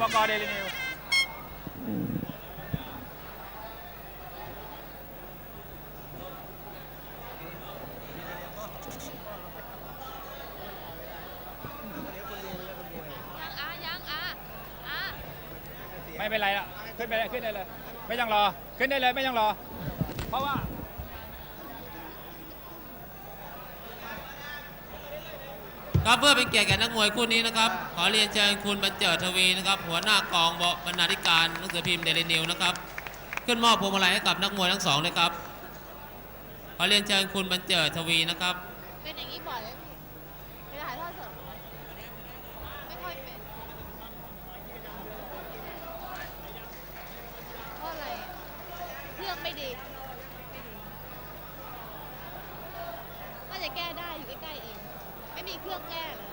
บกเดลินิวไม่เป็นไรละขึ้นไปเลยขึ้นได้เลย ไม่ต้องรอ ขึ้นได้เลยไม่ต้องรอ เพราะว่า ครับเพื่อเป็นเกียรติแก่นักมวยคู่นี้นะครับ ขอเรียนเชิญคุณบรรเจิดทวีนะครับ หัวหน้ากองบรรณาธิการหนังสือพิมพ์เดลินิวนะครับ ขึ้นมอบพวงมาลัยให้กับนักมวยทั้งสองเลยครับ ขอเรียนเชิญคุณบรรเจิดทวีนะครับ เป็นอย่างนี้บ่อยไหมพี่เวลาถ่ายทอดสดไม่ค่อยเป็นเพราะอะไรเครื่องไม่ดีก็จะแก้ได้อยู่ใกล้ๆเอง ไม่มีเครื่องแก้เหรอ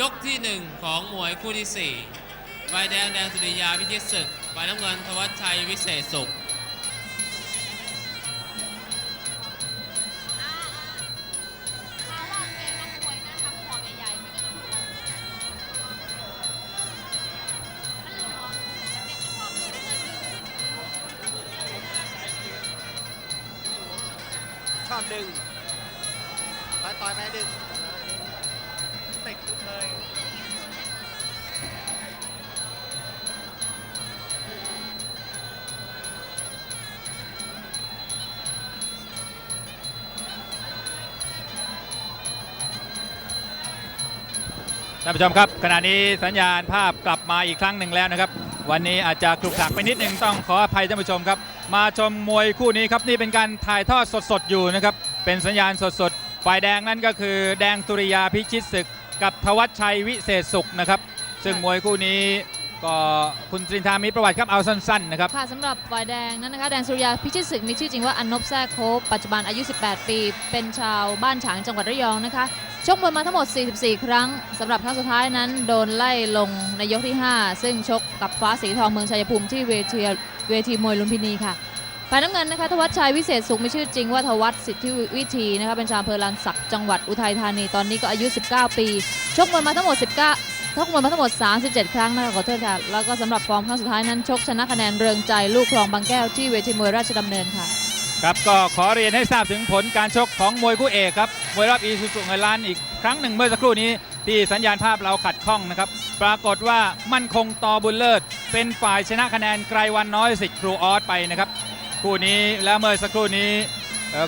ยกที่หนึ่งของมวยคู่ที่สี่ฝ่ายแดงแดงสุริยาพิชิตศึกใบน้ำเงินธวัชชัยวิเศษสุข ท่านผู้ชมครับขณะนี้สัญญาณภาพกลับมาอีกครั้งหนึ่งแล้วนะครับ วันนี้อาจจะคลุกคลักไปนิดหนึ่งต้องขออภัยท่านผู้ชมครับ มาชมมวยคู่นี้ครับนี่เป็นการถ่ายทอดสดๆอยู่นะครับเป็นสัญญาณสดๆฝ่ายแดงนั่นก็คือแดงสุริยาพิชิตศึก กับทวัชชัยวิเศษสุขนะครับ ซึ่งมวยคู่นี้ก็คุณตรินทามีประวัติครับเอาสั้นๆนะครับค่ะสำหรับฝ่ายแดงนั้นนะคะแดงสุริยาพิชิตศึกมีชื่อจริงว่าอนนบแซ่โคปัจจุบันอายุ 18 ปี เป็นชาวบ้านฉางจังหวัดระยองนะคะ ชกมวยมาทั้งหมด 44 ครั้งสำหรับครั้งสุดท้ายนั้นโดนไล่ลงในยกที่ 5 ซึ่งชกกับฟ้าสีทองเมืองชัยภูมิที่เวทีเวทีมวยลุมพินีค่ะฝ่ายน้ำเงินนะคะทวัชชัยวิเศษสุขมีชื่อจริงว่าทวัชสิทธิวิธีนะคะเป็นชาวอำเภอลานสักจังหวัดอุทัยธานีตอนนี้ก็อายุ 19 ปีชกมวยมาทั้งหมด 19ชกมวยมาทั้งหมด 37 ครั้งนะคะขอโทษค่ะแล้วก็สำหรับฟอร์มครั้งสุดท้ายนั้นชกชนะคะแนนเรืองใจลูกคลองบางแก้วที่เวทีมวยราชดำเนินค่ะ ครับก็ขอเรียนให้ทราบถึงผลการชกของมวยคู่เอกครับมวยรอบอีซูซุเงินล้านอีกครั้งหนึ่งเมื่อสักครู่นี้ที่สัญญาณภาพเราขัดข้องนะครับ ปรากฏว่ามั่นคงต่อบุญเลิศ เป็นฝ่ายชนะคะแนนไกรวันน้อยสิทธิ์ครูออสไปนะครับคู่นี้แล้วเมื่อสักครู่นี้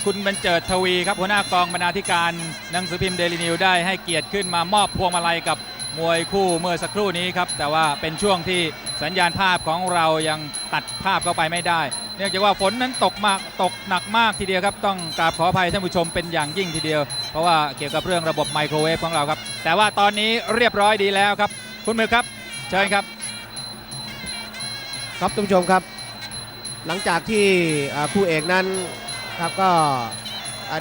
คุณบรรเจิดทวีครับหัวหน้ากองบรรณาธิการหนังสือพิมพ์เดลินิวได้ให้เกียรติขึ้นมามอบพวงมาลัยกับมวยคู่เมื่อสักครู่นี้ครับแต่ว่าเป็นช่วงที่สัญญาณภาพของเรายังตัดภาพเข้าไปไม่ได้ เนื่องจากว่าฝนนั้นตกมากตกหนักมากทีเดียวครับ ต้องกราบขออภัยท่านผู้ชมเป็นอย่างยิ่งทีเดียว เพราะว่าเกี่ยวกับเรื่องระบบไมโครเวฟของเราครับ แต่ว่าตอนนี้เรียบร้อยดีแล้วครับ คุณมือครับ เชิญครับ ครับท่านผู้ชมครับ หลังจากที่คู่เอกนั้นครับก็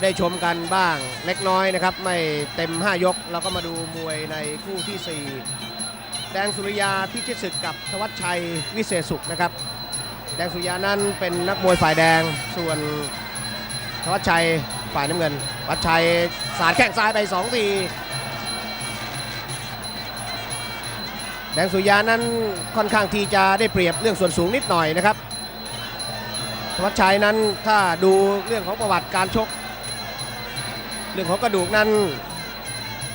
ได้ชมกันบ้างเล็กน้อยนะครับ ไม่เต็ม 5 ยก เราก็มาดูมวยในคู่ทีสี่4 แดงสุริยาพิชิตศึกกับธวัชชัยวิเศษสุขนะครับ แดงสุยานั้นเป็นนักมวยฝ่ายแดงส่วนธวัชชัยฝ่ายน้ำเงินธวัชชัยสาดแข้งซ้ายไปสองทีแดงสุยานั้นค่อนข้างที่จะได้เปรียบเรื่องส่วนสูงนิดหน่อยนะครับธวัชชัยนั้นถ้าดูเรื่องของประวัติการชก เรื่องของกระดูกนั้น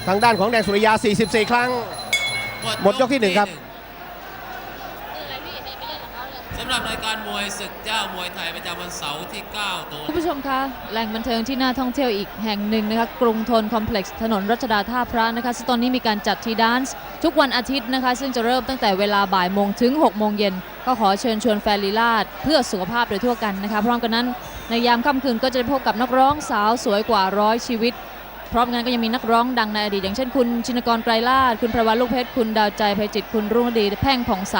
ทางด้านของแดงสุริยา 44 ครั้ง หมดยกที่หนึ่งครับ สำ หรับรายการมวยศึกเจ้ามวยไทยประจำวันเสาร์ที่ 9ตุลาคมคุณผู้ชมคะแหล่งบันเทิงที่น่าท่องเที่ยวอีกแห่งหนึ่งนะคะกรุงทนคอมเพล็กซ์ถนนรัชดาท่าพระนะคะซึ่งตอนนี้มีการจัดทีดานซ์ทุกวันอาทิตย์นะคะ ซึ่งจะเริ่มตั้งแต่เวลาบ่ายโมงถึง6โมงเย็นก็ขอเชิญชวนแฟนลีลาดเพื่อสุขภาพโดยทั่วกันนะคะพร้อมกันนั้นในยามค่ำคืนก็จะได้พบกับนักร้องสาวสวยกว่าร้อยชีวิต พร้อมงานก็ยังมีนักร้องดังในอดีตอย่างเช่นคุณชินกรไกรลาศคุณประวันลูกเพชรคุณดาวใจไพจิตคุณรุ่งฤดีแพ่งผ่องใส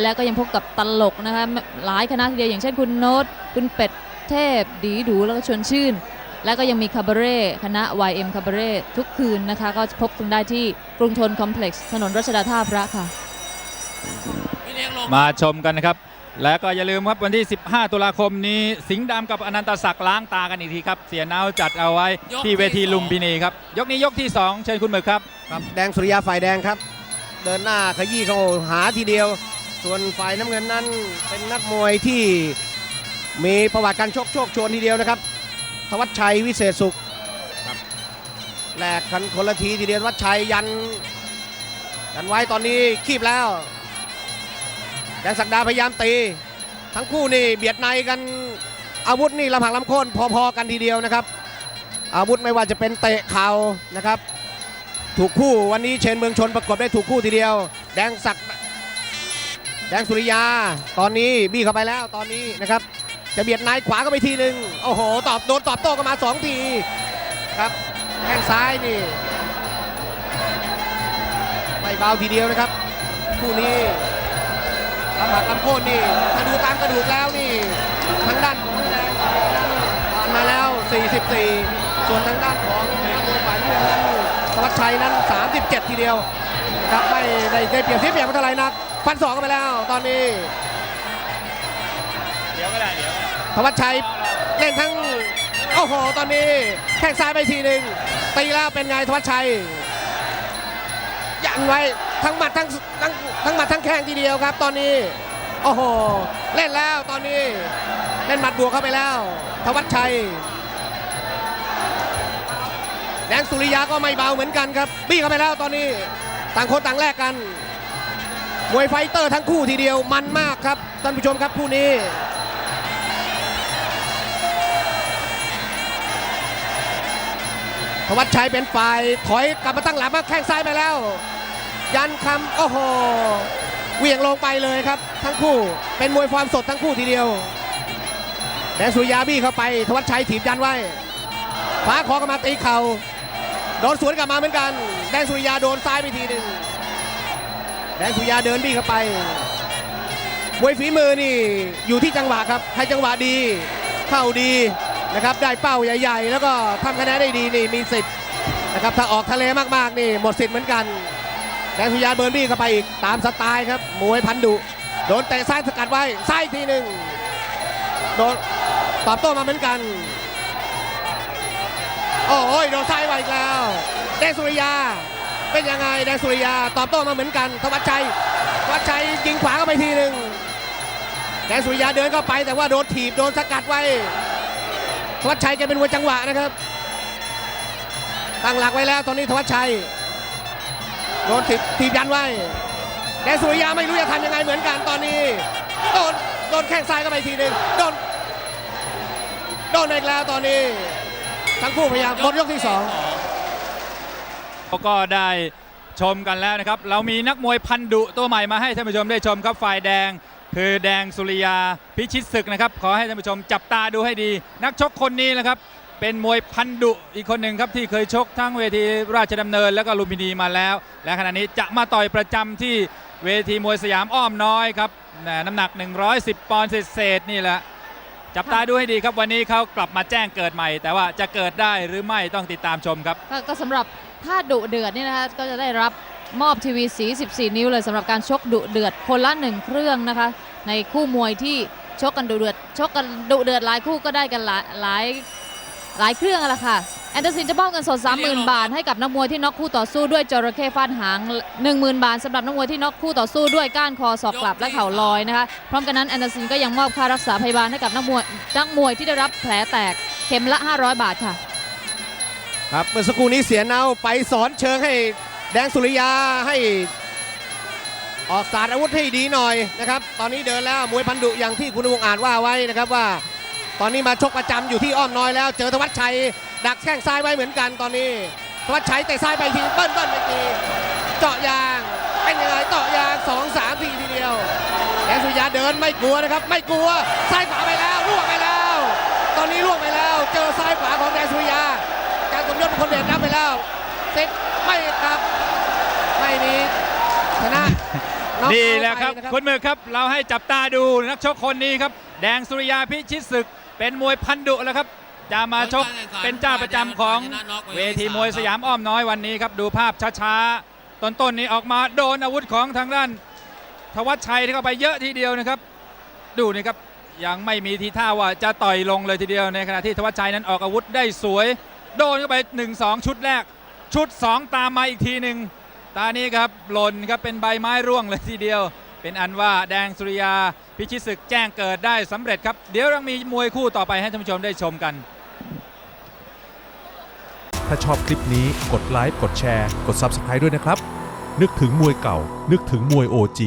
และก็ยังพบกับตลกนะคะหลายคณะทีเดียวอย่างเช่นคุณโน้ตคุณเป็ดเทพ ดีดูแล้วก็ชวนชื่น และก็ยังมีคาบาเร่คณะ YM คาบาเร่ทุกคืนนะคะ ก็พบกันได้ที่กรุงทนคอมเพล็กซ์ถนนรัชดาท่าพระค่ะ มาชมกันนะครับ และก็อย่าลืมครับวันที่ 15 ตุลาคมนี้สิงห์ดำกับอนันตศักดิ์ล้างตากันอีกทีครับเสียนาวจัดเอาไว้ที่เวทีลุมพินีครับยกนี้ยกที่ 2 เชิญคุณหมึกครับ ครับแดงสุริยาฝ่ายแดงครับ เดินหน้าขยี้เข้าหาทีเดียว ส่วนฝ่ายน้ำเงินนั้นเป็นนักมวยที่มีประวัติการชกโชคโชนทีเดียวนะครับธวัชชัยวิเศษสุขครับแลกกันคนละทีทีเดียวธวัชชัยยันยันไว้ตอนนี้คีบแล้ว แดงศักดาพยายามตี ทั้งคู่นี่เบียดในกันอาวุธนี่ลำหักลำโค่นพอๆกันทีเดียวนะครับ อาวุธไม่ว่าจะเป็นเตะเข่านะครับ ถูกคู่วันนี้เชนเมืองชนประกบได้ถูกคู่ทีเดียว แดงศักแดงสุริยาตอนนี้บี้เข้าไปแล้วตอนนี้นะครับ จะเบียดนายขวาก็ไปทีหนึ่งโอ้โหตอบโดนตอบโต้กันมาสองทีครับแข้งซ้ายนี่ไม่เบาทีเดียวนะครับ คู่นี้ ลำหักลำโค่นนี่ถ้าดูตามกระดูกแล้วนี่ทางด้านของแดงผ่านมาแล้ว 44 ส่วนทางด้านของนักมวยฝ่ายน้ำเงินนั้นธวัชชัยนั้น 37 ทีเดียวครับไม่ได้ได้เปรียบเสียเปรียบเท่าไหร่นักฟันสองกันไปแล้วตอนนี้เดี๋ยวก็ได้เดี๋ยวธวัชชัยเล่นทั้งโอ้โหตอนนี้แข้งซ้ายไปทีหนึ่งตีแล้วเป็นไงธวัชชัยยันไว้ ทั้งหมัดทั้งทั้งทั้งหมัดทั้งแข้งทีเดียวครับ ตอนนี้โอ้โหเล่นแล้วตอนนี้เล่นหมัดบวกเข้าไปแล้วธวัชชัย แดงสุริยาก็ไม่เบาเหมือนกันครับ บี้เข้าไปแล้วตอนนี้ ต่างคนต่างแลกกัน มวยไฟเตอร์ทั้งคู่ทีเดียวมันมากครับท่านผู้ชมครับคู่นี้ธวัชชัยเป็นฝ่ายถอยกลับมาตั้งหลักมาแข้งซ้ายไปแล้ว ยันคำโอ้โหเหวี่ยงลงไปเลยครับ ทั้งคู่เป็นมวยความสดทั้งคู่ทีเดียวแดงสุริยาบี้เข้าไปธวัชชัยถีบยันไว้ฟ้าคอกลับมาตีเข่าโดนสวนกลับมาเหมือนกัน แดงสุริยาโดนซ้ายไปทีหนึ่งแดงสุริยาเดินบี้เข้าไปมวยฝีมือนี่อยู่ที่จังหวะครับใครจังหวะดีเข้าดีนะครับได้เป้าใหญ่ ๆ แล้วก็ทำคะแนนได้ดีนี่มีสิทธิ์นะครับถ้าออกทะเลมากๆนี่หมดสิทธิ์เหมือนกัน แดงสุริยาเบิร์นบี้เข้าไปอีกตามสไตล์ครับมวยพันดุโดนเตะซ้ายสกัดไว้ซ้ายทีหนึ่งโดนตอบโต้มาเหมือนกัน โอ้ยโดนซ้ายไว้อีกแล้วแดงสุริยาเป็นยังไงแดงสุริยาตอบโต้มาเหมือนกันธวัชชัยธวัชชัยยิงขวาเข้าไปทีหนึ่งแดงสุริยาเดินเข้าไปแต่ว่าโดนถีบโดนสกัดไว้ธวัชชัยแกเป็นมวจังหวะนะครับตั้งหลักไว้แล้วตอนนี้ธวัชชัย โดนถีบถีบยันไว้แดงสุริยาไม่รู้จะทำยังไงเหมือนกันตอนนี้โดนโดนแข้งซ้ายเข้าไปทีหนึ่งโดนโดนอีกแล้วตอนนี้ ทั้งคู่พยายามหมดยกที่สองก็ได้ชมกันแล้วนะครับ เรามีนักมวยพันดุตัวใหม่มาให้ท่านผู้ชมได้ชมครับฝ่ายแดง คือแดงสุริยาพิชิตศึกนะครับ ขอให้ท่านผู้ชมจับตาดูให้ดี นักชกคนนี้นะครับ เป็นมวยพันดุอีกคนหนึ่งครับที่เคยชกทั้งเวทีราชดำเนินแล้วก็ลุมพินีมาแล้ว และขณะนี้จะมาต่อยประจำที่เวทีมวยสยามอ้อมน้อยครับน้ำหนัก 110 ปอนด์เศษนี่แหละจับตาดูให้ดีครับวันนี้เขากลับมาแจ้งเกิดใหม่ แต่ว่าจะเกิดได้หรือไม่ต้องติดตามชมครับ ก็ก็สำหรับถ้าดุเดือดนี่นะคะก็จะได้รับมอบทีวีสี 14 นิ้วเลยสำหรับการชกดุเดือดคนละหนึ่งเครื่องนะคะ ในคู่มวยที่ชกกันดุเดือดชกกันดุเดือดหลายคู่ก็ได้กันหลาย หลายเครื่องอะละค่ะ แอนเดอร์สินจะมอบเงินสด 30,000 บาท ให้กับนักมวยที่น็อกคู่ต่อสู้ด้วยจระเข้ฟาดหาง 10,000 บาทสำหรับนักมวยที่น็อกคู่ต่อสู้ด้วยก้านคอศอกกลับและเข่าลอยนะคะ พร้อมกันนั้นแอนเดอร์สินก็ยังมอบค่ารักษาพยาบาลให้กับนักมวยนักมวยที่ได้รับแผลแตกเข็มละ 500 บาทค่ะ ครับเมื่อสักครู่นี้เสียเนาไปสอนเชิงให้แดงสุริยาให้ออกสารอาวุธให้ดีหน่อยนะครับ ตอนนี้เดินแล้วมวยพันดุอย่างที่คุณวงอ่านว่าไว้นะครับว่า ตอนนี้มาชกประจำอยู่ที่อ้อมน้อยแล้วเจอธวัชชัย ดักแข้งซ้ายไว้เหมือนกันตอนนี้ธวัชชัยเตะซ้ายไปทีเบิ้ลเบิ้ลไปทีเจาะยางเป็นยังไงเจาะยางสองสามทีทีเดียวแดงสุริยาเดินไม่กลัวนะครับ ไม่กลัวซ้ายขวาไปแล้วล่วงไปแล้ว ตอนนี้ล่วงไปแล้ว เจอซ้ายขวาของแดงสุริยา การกยศคนเดชรับไปแล้วติดไม่ครับไม่มีชนะน็อกนี่เอาท์แหละครับไปนะคุณมือครับเราให้จับตาดูนักชกคนนี้ครับ แดงสุริยาพิชิตศึก เป็นมวยพันดุแล้วครับจะมาชกเป็นเจ้าประจำของเวทีมวยสยามอ้อมน้อยวันนี้ครับดูภาพช้าๆต้นๆนี้ออกมาโดนอาวุธของทางด้านธวัชชัยที่เข้าไปเยอะทีเดียวนะครับ ดูนี่ครับยังไม่มีทีท่าว่าจะต่อยลงเลยทีเดียวในขณะที่ธวัชชัยนั้นออกอาวุธได้สวย โดนเข้าไป 1-2 ชุดแรก ชุด 2 ตามมาอีกทีหนึ่งตานี้ครับหล่นครับเป็นใบไม้ร่วงเลยทีเดียว เป็นอันว่าแดงสุริยา พิชิตศึกแจ้งเกิดได้สำเร็จครับ เดี๋ยวยังมีมวยคู่ต่อไปให้ท่านผู้ชมได้ชมกัน ถ้าชอบคลิปนี้กดไลค์กดแชร์ กด Subscribe ด้วยนะครับ นึกถึงมวยเก่า นึกถึงมวย OG